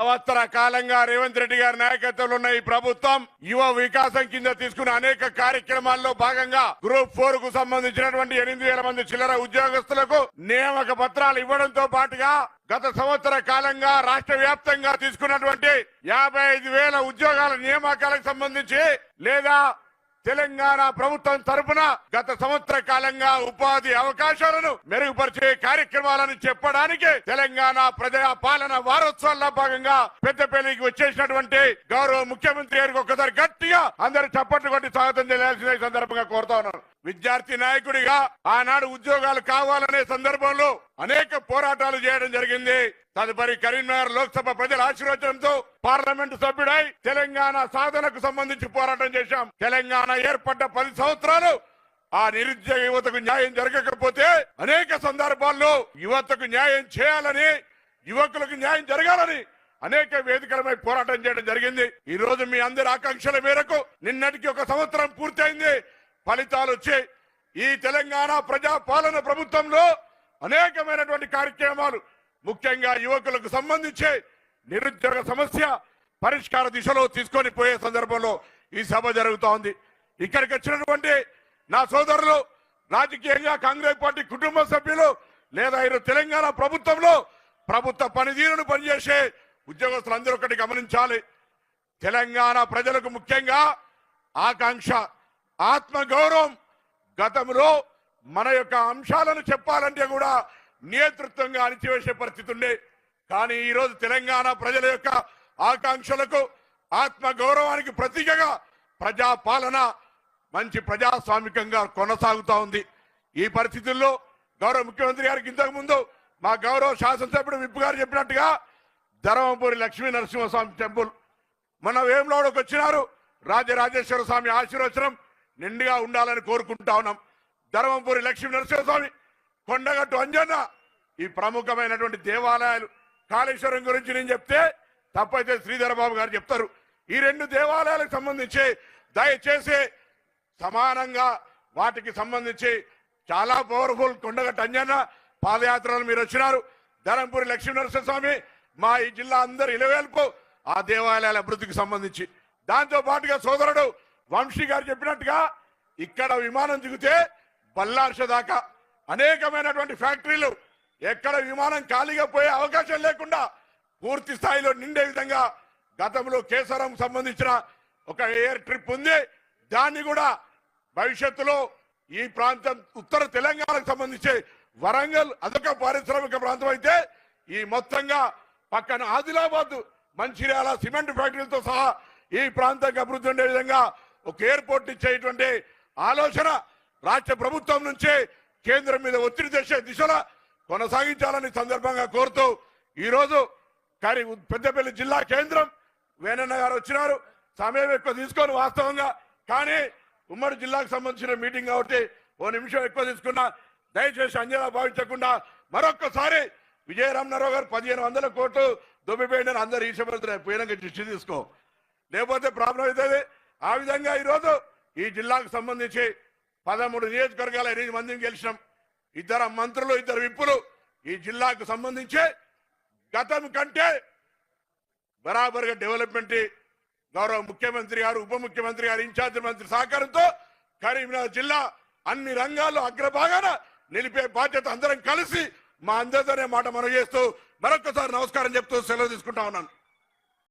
సంవత్సర కాలంగా రేవంత్ రెడ్డి గారి నాయకత్వంలో ఉన్న ఈ ప్రభుత్వం యువ వికాసం కింద తీసుకున్న అనేక కార్యక్రమాల్లో భాగంగా గ్రూప్ ఫోర్కు సంబంధించినటువంటి ఎనిమిది వేల మంది చిల్లర ఉద్యోగస్తులకు నియామక పత్రాలు ఇవ్వడంతో పాటుగా గత సంవత్సర కాలంగా రాష్ట్ర వ్యాప్తంగా తీసుకున్నటువంటి యాభై ఐదు వేల ఉద్యోగాల నియామకాలకు సంబంధించి లేదా తెలంగాణ ప్రభుత్వం తరఫున గత సంవత్సర కాలంగా ఉపాధి అవకాశాలను మెరుగుపరిచే కార్యక్రమాలను చెప్పడానికి తెలంగాణ ప్రజా పాలన వారోత్సవాల్లో భాగంగా పెద్దపల్లికి వచ్చేసినటువంటి గౌరవ ముఖ్యమంత్రి గారికి ఒక్కసారి గట్టిగా అందరు చప్పట్లు కొట్టి స్వాగతం చేయాల్సిన సందర్భంగా కోరుతా ఉన్నాను. విద్యార్థి నాయకుడిగా ఆనాడు ఉద్యోగాలు కావాలనే సందర్భంలో అనేక పోరాటాలు చేయడం జరిగింది. తదుపరి కరీంనగర్ లోక్సభ ప్రజల ఆశీర్వచనంతో పార్లమెంటు సభ్యుడై తెలంగాణ సాధనకు సంబంధించి పోరాటం చేశాం. తెలంగాణ ఏర్పడ్డ పది సంవత్సరాలు ఆ నిరుద్యోగ యువతకు న్యాయం జరగకపోతే అనేక సందర్భాల్లో యువతకు న్యాయం చేయాలని యువకులకు న్యాయం జరగాలని అనేక వేదికలపై పోరాటం చేయడం జరిగింది. ఈ రోజు మీ అందరి ఆకాంక్షల మేరకు నిన్నటికి ఒక సంవత్సరం పూర్తయింది. ఫలితాలు వచ్చాయి ఈ తెలంగాణ ప్రజా పాలన ప్రభుత్వంలో అనేకమైనటువంటి కార్యక్రమాలు ముఖ్యంగా యువకులకు సంబంధించి నిరుద్యోగ సమస్య పరిష్కార దిశలో తీసుకొని పోయే సందర్భంలో ఈ సభ జరుగుతూ ఉంది. ఇక్కడికి వచ్చినటువంటి నా సోదరులు రాజకీయంగా కాంగ్రెస్ పార్టీ కుటుంబ సభ్యులు లేదా ఈరోజు తెలంగాణ ప్రభుత్వంలో ప్రభుత్వ పనితీరును పనిచేసే ఉద్యోగస్తులు అందరూ ఒకటి గమనించాలి. తెలంగాణ ప్రజలకు ముఖ్యంగా ఆకాంక్ష ఆత్మ గౌరవం గతంలో మన యొక్క అంశాలను చెప్పాలంటే కూడా నేతృత్వంగా అణిచివేసే పరిస్థితి ఉండే. కానీ ఈరోజు తెలంగాణ ప్రజల యొక్క ఆకాంక్షలకు ఆత్మ గౌరవానికి ప్రతీకగా ప్రజాపాలన మంచి ప్రజాస్వామికంగా కొనసాగుతా ఉంది. ఈ పరిస్థితుల్లో గౌరవ ముఖ్యమంత్రి గారికి ఇంతకుముందు మా గౌరవ శాసనసభ్యుడు విప్పు గారు చెప్పినట్టుగా ధర్మపురి లక్ష్మీ నరసింహస్వామి టెంపుల్. మన వేములోకి వచ్చినారు రాజరాజేశ్వర స్వామి ఆశీర్వచనం. నిండుగా ఉండాలని కోరుకుంటా ఉన్నాం. ధర్మపురి లక్ష్మీ నరసింహస్వామి కొండగట్టు అంజన్న ఈ ప్రముఖమైనటువంటి దేవాలయాలు కాళేశ్వరం గురించి నేను చెప్తే తప్పైతే శ్రీధర బాబు గారు చెప్తారు. ఈ రెండు దేవాలయాలకు సంబంధించి దయచేసి సమానంగా వాటికి సంబంధించి చాలా పవర్ఫుల్ కొండగట్టు అంజన్న పాదయాత్రలు మీరు వచ్చినారు. ధరంపూరి లక్ష్మీ నరసింహస్వామి మా ఈ జిల్లా అందరు ఇలవేల్పు ఆ దేవాలయాల అభివృద్ధికి సంబంధించి. దాంతో పాటుగా సోదరుడు వంశీ గారు చెప్పినట్టుగా ఇక్కడ విమానం దిగితే బల్లార్ష దాకా. అనేకమైనటువంటి ఫ్యాక్టరీలు ఎక్కడ విమానం ఖాళీగా పోయే అవకాశం లేకుండా పూర్తి స్థాయిలో నిండే విధంగా గతంలో కేసరం సంబంధించిన ఒక ఎయిర్ ట్రిప్ ఉంది. దాన్ని కూడా భవిష్యత్తులో ఈ ప్రాంతం ఉత్తర తెలంగాణకు సంబంధించి వరంగల్ అదొక పారిశ్రామిక ప్రాంతం అయితే ఈ మొత్తంగా పక్కన ఆదిలాబాద్ మంచిర్యాల సిమెంట్ ఫ్యాక్టరీలతో సహా ఈ ప్రాంతానికి అభివృద్ధి ఉండే విధంగా ఒక ఎయిర్పోర్ట్ ఇచ్చేటువంటి ఆలోచన రాష్ట్ర ప్రభుత్వం నుంచే కేంద్రం మీద ఒత్తిడి తెచ్చే దిశలో కొనసాగించాలని సందర్భంగా కోరుతూ ఈరోజు కానీ పెద్దపల్లి జిల్లా కేంద్రం వేణన్న గారు వచ్చినారు. సమయం ఎక్కువ తీసుకొని వాస్తవంగా కానీ ఉమ్మడి జిల్లాకు సంబంధించిన మీటింగ్ కాబట్టి ఓ నిమిషం ఎక్కువ తీసుకున్నా. దయచేసి అంజనా భావించకుండా మరొక్కసారి విజయరామనారావు గారు పదిహేను వందల కోట్లు దొబ్బిపోయిందని అందరు ఈశపడుతున్నాయి పోయినాక దృష్టి తీసుకో. లేకపోతే ప్రాబ్లం అవుతుంది. ఆ విధంగా ఈరోజు ఈ జిల్లాకు సంబంధించి పదమూడు నియోజకవర్గాల ఎనిమిది మందిని గెలిచినాం. ఇద్దరు మంత్రులు ఇద్దరు విప్పులు ఈ జిల్లాకు సంబంధించి గతం కంటే బరాబర్గా డెవలప్మెంట్ గౌరవ ముఖ్యమంత్రి గారు ఉప ముఖ్యమంత్రి గారు ఇన్ఛార్జ్ మంత్రి సహకారంతో కరీంనగర్ జిల్లా అన్ని రంగాల్లో అగ్రభాగాన నిలిపే బాధ్యత అందరం కలిసి మా అందరితోనే మాట మనం చేస్తూ మరొకసారి నమస్కారం చెప్తూ సెలవు తీసుకుంటా ఉన్నాను.